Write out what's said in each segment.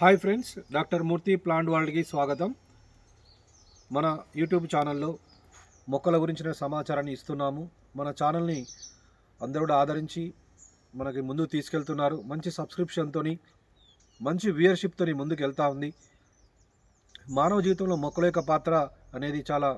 Hi friends doctor Murthy plant వరల్డ్కి స్వాగతం. మన YouTube ఛానల్లో మొక్కల గురించిన సమాచారాన్ని ఇస్తున్నాము. మన ఛానల్ని అందరూ కూడా ఆదరించి మనకి ముందు తీసుకెళ్తున్నారు. మంచి సబ్స్క్రిప్షన్తో మంచి వ్యూయర్షిప్తో ముందుకు వెళ్తూ ఉంది. మానవ జీవితంలో మొక్కల యొక్క పాత్ర అనేది చాలా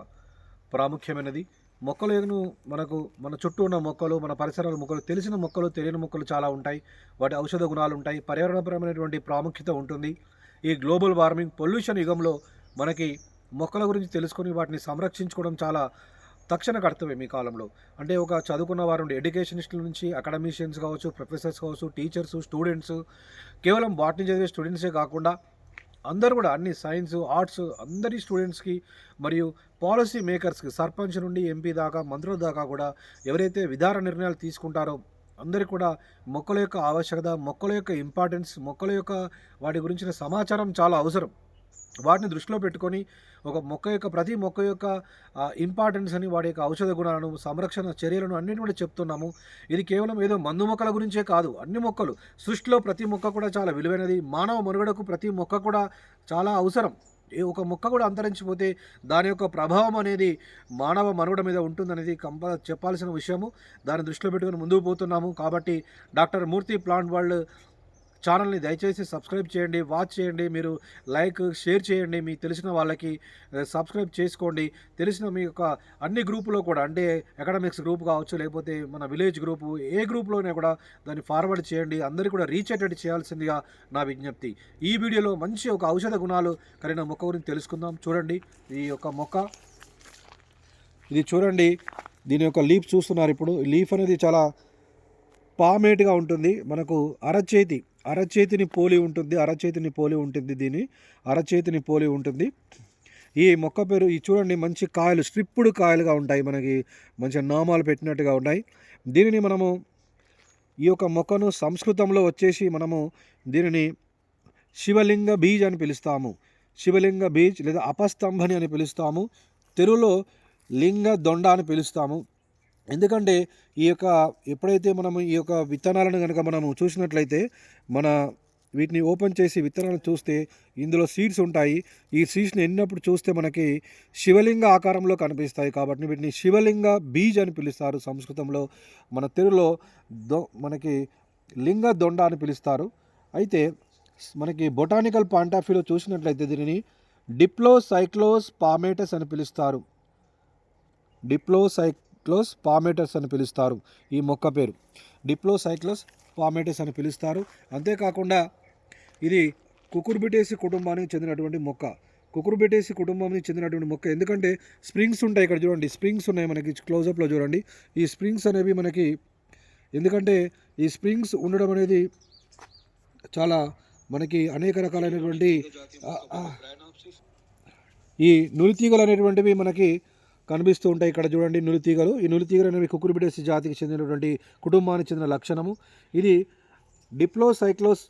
ప్రాముఖ్యమైనది. మొక్కలను మనకు మన చుట్టూ ఉన్న మొక్కలు మన పరిసరాల మొక్కలు తెలిసిన మొక్కలు తెలియని మొక్కలు చాలా ఉంటాయి. వాటి ఔషధ గుణాలు ఉంటాయి. పర్యావరణపరమైనటువంటి ప్రాముఖ్యత ఉంటుంది. ఈ గ్లోబల్ వార్మింగ్ పొల్యూషన్ యుగంలో మనకి మొక్కల గురించి తెలుసుకొని వాటిని సంరక్షించుకోవడం చాలా తక్షణ కర్తవ్యం ఈ కాలంలో. అంటే ఒక చదువుకున్న వారు ఉండే ఎడ్యుకేషనిస్టుల నుంచి అకాడమిషియన్స్ కావచ్చు ప్రొఫెసర్స్ కావచ్చు టీచర్స్ స్టూడెంట్స్ కేవలం బాటనీ చదివే స్టూడెంట్సే కాకుండా అందరూ కూడా అన్ని సైన్స్ ఆర్ట్స్ అందరి స్టూడెంట్స్కి మరియు పాలసీ మేకర్స్కి సర్పంచ్ నుండి ఎంపీ దాకా మంత్రుల దాకా కూడా ఎవరైతే విధాన నిర్ణయాలు తీసుకుంటారో అందరికీ కూడా మొక్కల యొక్క ఆవశ్యకత మొక్కల యొక్క ఇంపార్టెన్స్ మొక్కల యొక్క వాటి గురించిన సమాచారం చాలా అవసరం. వాటిని దృష్టిలో పెట్టుకొని ఒక మొక్క యొక్క ప్రతి మొక్క యొక్క ఇంపార్టెన్స్ అని వాడి యొక్క ఔషధ గుణాలను సంరక్షణ చర్యలను అన్నిటి కూడా చెప్తున్నాము. ఇది కేవలం ఏదో మందు మొక్కల గురించే కాదు అన్ని మొక్కలు. సృష్టిలో ప్రతి మొక్క కూడా చాలా విలువైనది. మానవ మనుగడకు ప్రతి మొక్క కూడా చాలా అవసరం. ఏ ఒక మొక్క కూడా అంతరించిపోతే దాని యొక్క ప్రభావం అనేది మానవ మనుగడ మీద ఉంటుందనేది కంప చెప్పాల్సిన విషయము. దాన్ని దృష్టిలో పెట్టుకుని ముందుకు పోతున్నాము. కాబట్టి డాక్టర్ మూర్తి ప్లాంట్ వరల్డ్ ఛానల్ని దయచేసి సబ్స్క్రైబ్ చేయండి వాచ్ చేయండి మీరు లైక్ షేర్ చేయండి మీ తెలిసిన వాళ్ళకి సబ్స్క్రైబ్ చేసుకోండి. తెలిసిన మీ యొక్క అన్ని గ్రూపులో కూడా అంటే అకాడమిక్స్ గ్రూప్ కావచ్చు లేకపోతే మన విలేజ్ గ్రూపు ఏ గ్రూప్లోనే కూడా దాన్ని ఫార్వర్డ్ చేయండి. అందరికీ కూడా రీచ్ అయ్యేటట్టు చేయాల్సిందిగా నా విజ్ఞప్తి. ఈ వీడియోలో మంచి ఒక ఔషధ గుణాలు కలిగిన మొక్క గురించి తెలుసుకుందాం. చూడండి ఈ యొక్క మొక్క. ఇది చూడండి దీని యొక్క లీఫ్ చూస్తున్నారు ఇప్పుడు. లీఫ్ అనేది చాలా పామేట్గా ఉంటుంది. మనకు అరచేతి అరచేతిని పోలి ఉంటుంది అరచేతిని పోలి ఉంటుంది దీని అరచేతిని పోలి ఉంటుంది. ఈ మొక్క పేరు ఈ చూడండి మంచి కాయలు స్ట్రిప్పుడు కాయలుగా ఉంటాయి. మనకి మంచి నామాలు పెట్టినట్టుగా ఉన్నాయి. దీనిని మనము ఈ యొక్క మొక్కను సంస్కృతంలో వచ్చేసి మనము దీనిని శివలింగ బీజ్ అని పిలుస్తాము. శివలింగ బీజ్ లేదా అపస్తంభని అని పిలుస్తాము. తెలుగులో లింగ దొండ అని పిలుస్తాము. ఎందుకంటే ఈ యొక్క ఎప్పుడైతే మనం ఈ యొక్క విత్తనాలను కనుక మనము చూసినట్లయితే మన వీటిని ఓపెన్ చేసి విత్తనాలు చూస్తే ఇందులో సీడ్స్ ఉంటాయి. ఈ సీడ్స్ని ఎన్నప్పుడు చూస్తే మనకి శివలింగ ఆకారంలో కనిపిస్తాయి కాబట్టి వీటిని శివలింగ బీజ్ అని పిలుస్తారు. సంస్కృతంలో మన తెలుగులో దొ మనకి లింగ దొండ అని పిలుస్తారు. అయితే మనకి బొటానికల్ పాయింట్ ఆఫ్ వ్యూలో చూసినట్లయితే దీనిని డిప్లోసైక్లోస్ పామేటస్ అని పిలుస్తారు. డిప్లోస్ పామేటస్ అని పిలుస్తారు. ఈ మొక్క పేరు. డిప్లోసైక్లోస్ పామేటస్ అని పిలుస్తారు. అంతేకాకుండా ఇది కుకుర్బిటేసి కుటుంబానికి చెందినటువంటి మొక్క. కుకుర్బిటేసి కుటుంబానికి చెందినటువంటి మొక్క. ఎందుకంటే స్ప్రింగ్స్ ఉంటాయి ఇక్కడ చూడండి. స్ప్రింగ్స్ ఉన్నాయి మనకి క్లోజప్లో చూడండి. ఈ స్ప్రింగ్స్ అనేవి మనకి ఎందుకంటే ఈ స్ప్రింగ్స్ ఉండడం అనేది చాలా మనకి అనేక రకాలైనటువంటి ఈ నులితీగలు అనేటువంటివి మనకి కనిపిస్తూ ఉంటాయి ఇక్కడ చూడండి నులితీగలు ఈ నులితీగలు అనేవి కుకురుబిడేసి జాతికి చెందినటువంటి కుటుంబానికి చెందిన లక్షణము. ఇది డిప్లోసైక్లోస్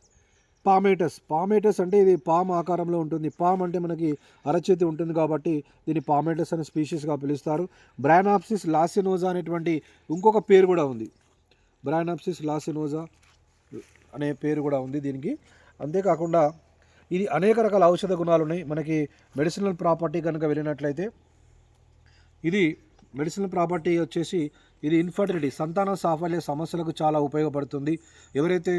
పామేటస్. పామేటస్ అంటే ఇది పామ్ ఆకారంలో ఉంటుంది. పామ్ అంటే మనకి అరచేతి ఉంటుంది కాబట్టి దీన్ని పామేటస్ అనే స్పీషీస్గా పిలుస్తారు. బ్రానాప్సిస్ లాసినోజా అనేటువంటి ఇంకొక పేరు కూడా ఉంది. బ్రానాప్సిస్ లాసినోజా అనే పేరు కూడా ఉంది దీనికి. అంతేకాకుండా ఇది అనేక రకాల ఔషధ గుణాలు ఉన్నాయి. మనకి మెడిసినల్ ప్రాపర్టీ కనుక వెళ్ళినట్లయితే ఇది మెడిసిన్ ప్రాపర్టీ వచ్చేసి ఇది ఇన్ఫర్టిలిటీ సంతాన సాఫల్య సమస్యలకు చాలా ఉపయోగపడుతుంది. ఎవరైతే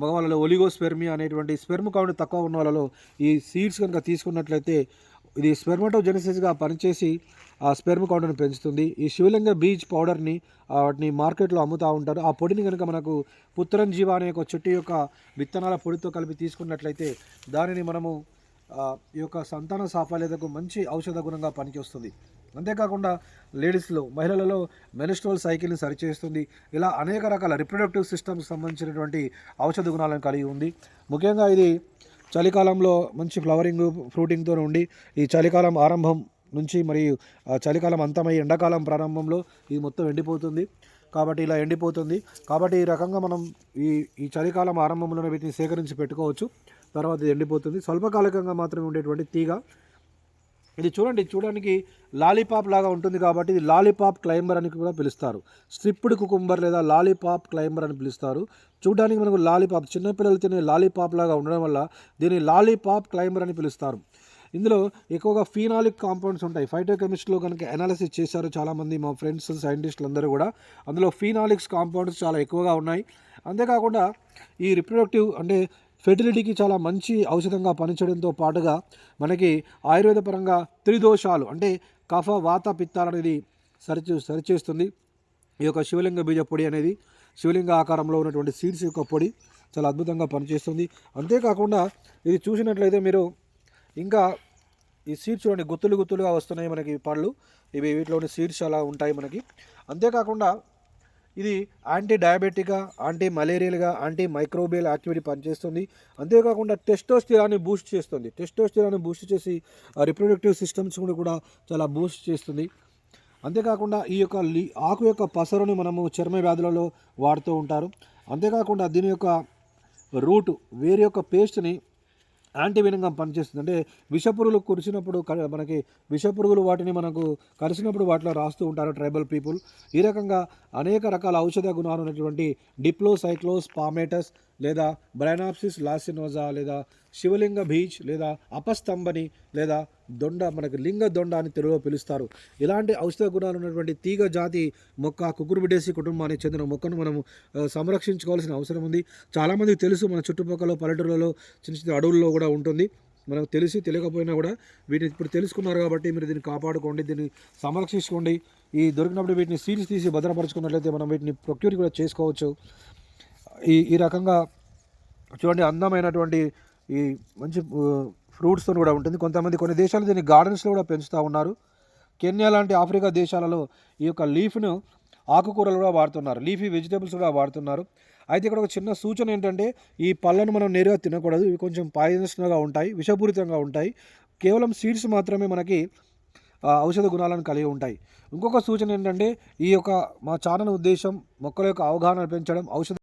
మగవాళ్ళలో ఒలిగోస్పెర్మి అనేటువంటి స్పెర్మ్ కౌంట్ తక్కువ ఉన్న వాళ్ళలో ఈ సీడ్స్ కనుక తీసుకున్నట్లయితే ఇది స్పెర్మటోజెనిసిస్గా పనిచేసి ఆ స్పెర్మ్ కౌంటర్ని పెంచుతుంది. ఈ శివలింగ బీజ్ పౌడర్ని వాటిని మార్కెట్లో అమ్ముతూ ఉంటారు. ఆ పొడిని కనుక మనకు పుత్రంజీవ అనే ఒక చెట్టు యొక్క విత్తనాల పొడితో కలిపి తీసుకున్నట్లయితే దానిని మనము ఈ యొక్క సంతాన సాఫల్యతకు మంచి ఔషధ గుణంగా పనిచేస్తుంది అంతేకాకుండా లేడీస్లో మహిళలలో మెనిస్ట్రోల్ సైకిల్ని సరిచేస్తుంది. ఇలా అనేక రకాల రిప్రొడక్టివ్ సిస్టమ్కి సంబంధించినటువంటి ఔషధ గుణాలను కలిగి ఉంది. ముఖ్యంగా ఇది చలికాలంలో మంచి ఫ్లవరింగ్ ఫ్రూటింగ్తో ఉండి ఈ చలికాలం ఆరంభం నుంచి మరియు చలికాలం అంతమై ఎండాకాలం ప్రారంభంలో ఇది మొత్తం ఎండిపోతుంది. కాబట్టి ఇలా ఎండిపోతుంది. కాబట్టి ఈ రకంగా మనం ఈ ఈ చలికాలం ఆరంభంలోనే వీటిని సేకరించి పెట్టుకోవచ్చు. తర్వాత ఇది ఎండిపోతుంది. స్వల్పకాలికంగా మాత్రమే ఉండేటువంటి తీగ. ఇది చూడండి చూడడానికి లాలీపాప్ లాగా ఉంటుంది కాబట్టి ఇది లాలీపాప్ క్లైంబర్ అని కూడా పిలుస్తారు. స్ట్రిప్డ్ కుకుంబర్ లేదా లాలీపాప్ క్లైంబర్ అని పిలుస్తారు. చూడడానికి మనకు లాలీపాప్ చిన్నపిల్లలు తినే లాలీపాప్ లాగా ఉండడం వల్ల దీన్ని లాలీపాప్ క్లైంబర్ అని పిలుస్తారు. ఇందులో ఎక్కువగా ఫీనాలిక్ కాంపౌండ్స్ ఉంటాయి. ఫైటోకెమిస్ట్రీలో కనుక అనాలిసిస్ చేశారు చాలామంది మా ఫ్రెండ్స్ సైంటిస్టులు అందరూ కూడా. అందులో ఫీనాలిక్స్ కాంపౌండ్స్ చాలా ఎక్కువగా ఉన్నాయి. అంతేకాకుండా ఈ రిప్రొడక్టివ్ అంటే ఫెర్టిలిటీకి చాలా మంచి ఔషధంగా పనిచేయడంతో పాటుగా మనకి ఆయుర్వేద పరంగా త్రిదోషాలు అంటే కఫ వాత పిత్తాలనేది సరిచే సరిచేస్తుంది. ఈ యొక్క శివలింగ బీజ పొడి అనేది శివలింగ ఆకారంలో ఉన్నటువంటి సీడ్స్ యొక్క పొడి చాలా అద్భుతంగా పనిచేస్తుంది. అంతేకాకుండా ఇది చూసినట్లయితే మీరు ఇంకా ఈ సీడ్స్ చూడండి గుత్తులు గుత్తులుగా వస్తున్నాయి మనకి పళ్ళు. ఇవి వీటిలోని సీడ్స్ అలా ఉంటాయి మనకి. అంతేకాకుండా ఇది యాంటీ డయాబెటిక్గా యాంటీ మలేరియల్గా యాంటీ మైక్రోబియల్ యాక్టివిటీ పనిచేస్తుంది. అంతేకాకుండా టెస్టోస్టిరాన్ని బూస్ట్ చేస్తుంది. టెస్టోస్టిరాన్ని బూస్ట్ చేసి రిప్రొడక్టివ్ సిస్టమ్స్ కూడా చాలా బూస్ట్ చేస్తుంది. అంతేకాకుండా ఈ యొక్క లీ ఆకు యొక్క పసరుని మనము చర్మ వ్యాధులలో వాడుతూ ఉంటారు. అంతేకాకుండా దీని యొక్క రూట్ వేరే యొక్క పేస్ట్ని యాంటీవెనంగా పనిచేస్తుంది. అంటే విషపురుగులు కురిసినప్పుడు మనకి విషపురుగులు వాటిని మనకు కలిసినప్పుడు వాటిలో రాస్తూ ఉంటారు ట్రైబల్ పీపుల్. ఈ రకంగా అనేక రకాల ఔషధ గుణాలు ఉన్నటువంటి డిప్లోసైక్లోస్ పామేటస్ లేదా బ్రైనాప్సిస్ లాసినోజా లేదా శివలింగ బీచ్ లేదా అపస్తంభని లేదా దొండ మనకి లింగ దొండ అని తెలుగులో పిలుస్తారు. ఇలాంటి ఔషధ గుణాలు ఉన్నటువంటి తీగ జాతి మొక్క కుకురుబిడేసి కుటుంబానికి చెందిన మొక్కను మనము సంరక్షించుకోవాల్సిన అవసరం ఉంది. చాలామందికి తెలుసు మన చుట్టుపక్కల పల్లెటూళ్ళలో చిన్న చిన్న అడవుల్లో కూడా ఉంటుంది. మనకు తెలిసి తెలియకపోయినా కూడా వీటిని ఇప్పుడు తెలుసుకున్నారు కాబట్టి మీరు దీన్ని కాపాడుకోండి దీన్ని సంరక్షించుకోండి. ఈ దొరికినప్పుడు వీటిని సీల్స్ తీసి భద్రపరచుకున్నట్లయితే మనం వీటిని ప్రొక్యూర్ కూడా చేసుకోవచ్చు. ఈ ఈ రకంగా చూడండి అందమైనటువంటి ఈ మంచి ఫ్రూట్స్తో కూడా ఉంటుంది. కొంతమంది కొన్ని దేశాలు దీన్ని గార్డెన్స్లో కూడా పెంచుతూ ఉన్నారు. కెన్యా లాంటి ఆఫ్రికా దేశాలలో ఈ యొక్క లీఫ్ను ఆకుకూరలు కూడా వాడుతున్నారు. లీఫీ వెజిటేబుల్స్ కూడా వాడుతున్నారు. అయితే ఇక్కడ ఒక చిన్న సూచన ఏంటంటే ఈ పళ్ళను మనం నేరుగా తినకూడదు. ఇవి కొంచెం పాయిజనస్గా ఉంటాయి విషపూరితంగా ఉంటాయి. కేవలం సీడ్స్ మాత్రమే మనకి ఔషధ గుణాలను కలిగి ఉంటాయి. ఇంకొక సూచన ఏంటంటే ఈ యొక్క మా ఛానల్ ఉద్దేశం మొక్కల యొక్క అవగాహన పెంచడం ఔషధ